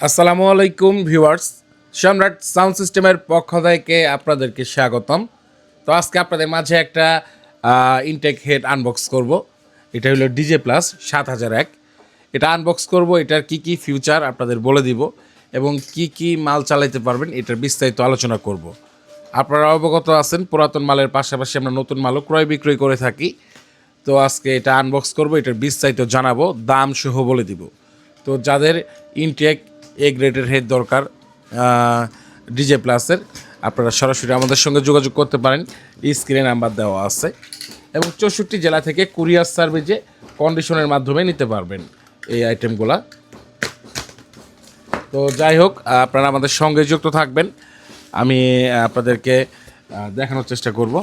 আসসালামু আলাইকুম ভিউয়ার্স, সম্রাট সাউন্ড সিস্টেমের পক্ষ থেকে আপনাদেরকে স্বাগতম। তো আজকে আপনাদের মাঝে একটা ইনটেক হেড আনবক্স করব। এটা হলো ডিজে প্লাস সাত হাজার এক। এটা আনবক্স করব, এটার কি কি ফিউচার আপনাদের বলে দিব এবং কি কি মাল চালাইতে পারবেন এটার বিস্তারিত আলোচনা করব। আপনারা অবগত আছেন, পুরাতন মালের পাশাপাশি আমরা নতুন মালও ক্রয় বিক্রয় করে থাকি। তো আজকে এটা আনবক্স করব, এটার বিস্তারিত জানাব, দাম সহ বলে দিব। তো যাদের ইনটেক এ গ্রেডের হেড দরকার ডিজে প্লাসের আপনারা সরাসরি আমাদের সঙ্গে যোগাযোগ করতে পারেন। স্ক্রিনে নাম্বার দেওয়া আছে। এবং চৌষট্টি জেলা থেকে কুরিয়ার সার্ভিসে কন্ডিশনের মাধ্যমে নিতে পারবেন এই আইটেমগুলা তো যাই হোক, আপনারা আমাদের সঙ্গে যুক্ত থাকবেন। আমি আপনাদেরকে দেখানোর চেষ্টা করব।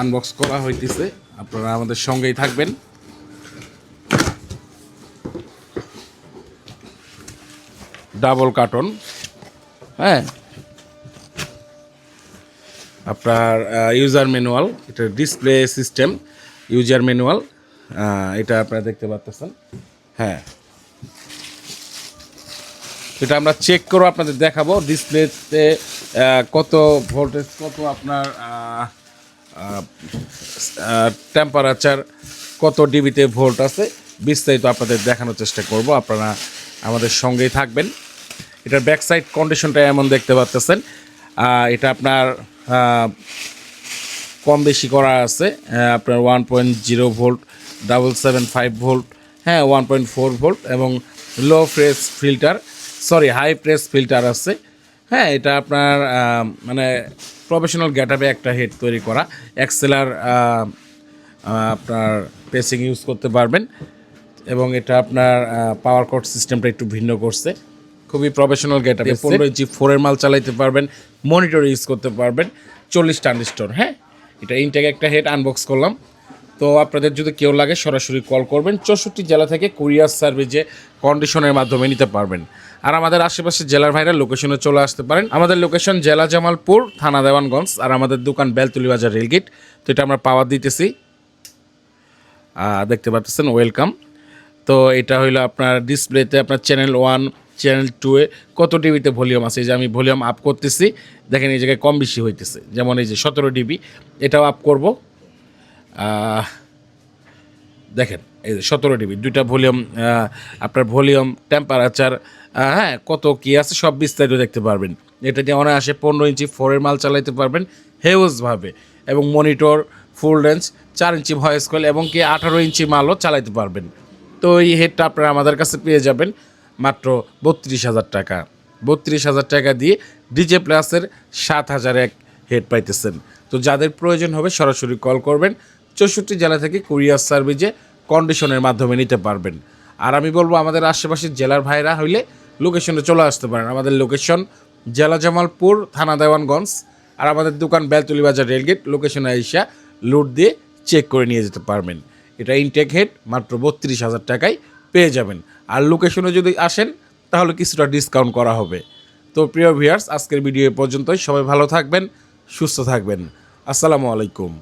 আনবক্স করা হইতেছে। আপনারা আমাদের সঙ্গেই থাকবেন। ডাবল কার্টন হ্যাঁ। আপনার ইউজার ম্যানুয়াল এটা ডিসপ্লে সিস্টেম ইউজার ম্যানুয়াল এটা আপনারা দেখতে পাচ্ছেন হ্যাঁ। এটা আমরা চেক করে আপনাদের দেখাবো। ডিসপ্লেতে কত ভোল্টেজ কত আপনার টেম্পারেচার কত ডিবিতে ভোল্ট আছে, বিস্তারিত আপনাদের দেখানোর চেষ্টা করব। আপনারা আমাদের সঙ্গেই থাকবেন। এটার ব্যাক সাইড কন্ডিশনটা এমন দেখতে পাচ্তেছেন। এটা আপনার কম বেশি করা আছে। আপনার one point zero volt double seven five volt হ্যাঁ ওয়ান পয়েন্ট ফোর ভোল্ট এবং low press filter sorry high press filter আছে। হ্যাঁ এটা আপনার মানে প্রফেশনাল গ্যাটাপে একটা হেড তৈরি করা। এক্সেলার আপনার পেসিং ইউজ করতে পারবেন। এবং এটা আপনার পাওয়ার কট সিস্টেমটা একটু ভিন্ন করছে। খুবই প্রফেশনাল গেট পনেরো ইঞ্চি ফোরের মাল চালাইতে পারবেন মনিটর ইউজ করতে পারবেন চল্লিশ ট্রানজিস্টর হ্যাঁ? এটা ইনটেক একটা হেড আনবক্স করলাম। তো আপনাদের যদি কেউ লাগে সরাসরি কল করবেন, চৌষট্টি জেলা থেকে কুরিয়ার সার্ভিসে কন্ডিশনের মাধ্যমে নিতে পারবেন। আর আমাদের আশেপাশে জেলার ভাইরা লোকেশনে চলে আসতে পারেন। আমাদের লোকেশন জেলা জামালপুর, থানা দেওয়ানগঞ্জ, আর আমাদের দোকান বেলতুলি বাজার রেলগেট। তো এটা আমরা পাওয়ার দিতেছি। দেখতে পাচ্ছেন ওয়েলকাম। তো এটা হইল আপনার ডিসপ্লেতে আপনার চ্যানেল ওয়ান, চ্যানেল টুয়ে কত ডিবিতে ভলিউম আছে? যে আমি ভলিউম আপ করতেছি। দেখেন এই জায়গায় কম বেশি হইতেছে। যেমন এই যে সতেরো ডিবি, এটাও আপ করব। দেখেন, এই সতেরো ডিবি, দুইটা ভলিউম আপনার ভলিউম টেম্পারেচার হ্যাঁ কত কি আছে সব বিস্তারিত দেখতে পারবেন। এটা দিয়ে অনায়াসে পনেরো ইঞ্চি ফোরের মাল চালাইতে পারবেন হেউজভাবে এবং মনিটর ফুল রেঞ্জ চার ইঞ্চি ভয়েস কল এবং কি আঠারো ইঞ্চি মালও চালাইতে পারবেন। তো এই হেডটা আপনারা আমাদের কাছে পেয়ে যাবেন, মাত্র বত্রিশ হাজার টাকা। বত্রিশ হাজার টাকা দিয়ে ডিজে প্লাসের সাত হাজার এক হেড পাইতেছেন। তো যাদের প্রয়োজন হবে সরাসরি কল করবেন চৌষট্টি জেলা থেকে কুরিয়ার সার্ভিসে কন্ডিশনের মাধ্যমে নিতে পারবেন। আর আমি বলব, আমাদের আশেপাশের জেলার ভাইরা হইলে লোকেশনে চলে আসতে পারেন। আমাদের লোকেশন জেলা জামালপুর, থানা দেওয়ানগঞ্জ, আর আমাদের দোকান বেলতলি বাজার রেলগেট। লোকেশনে আইসা লুট দিয়ে চেক করে নিয়ে যেতে পারবেন। এটা ইনটেক হেড মাত্র বত্রিশ হাজার টাকায় পেয়ে যাবেন। আর লোকেশনে যদি আসেন, তাহলে কিছুটা ডিসকাউন্ট করা হবে। তো প্রিয় ভিউয়ার্স আজকের ভিডিও পর্যন্তই। সবাই ভালো থাকবেন, সুস্থ থাকবেন। আসসালামু আলাইকুম।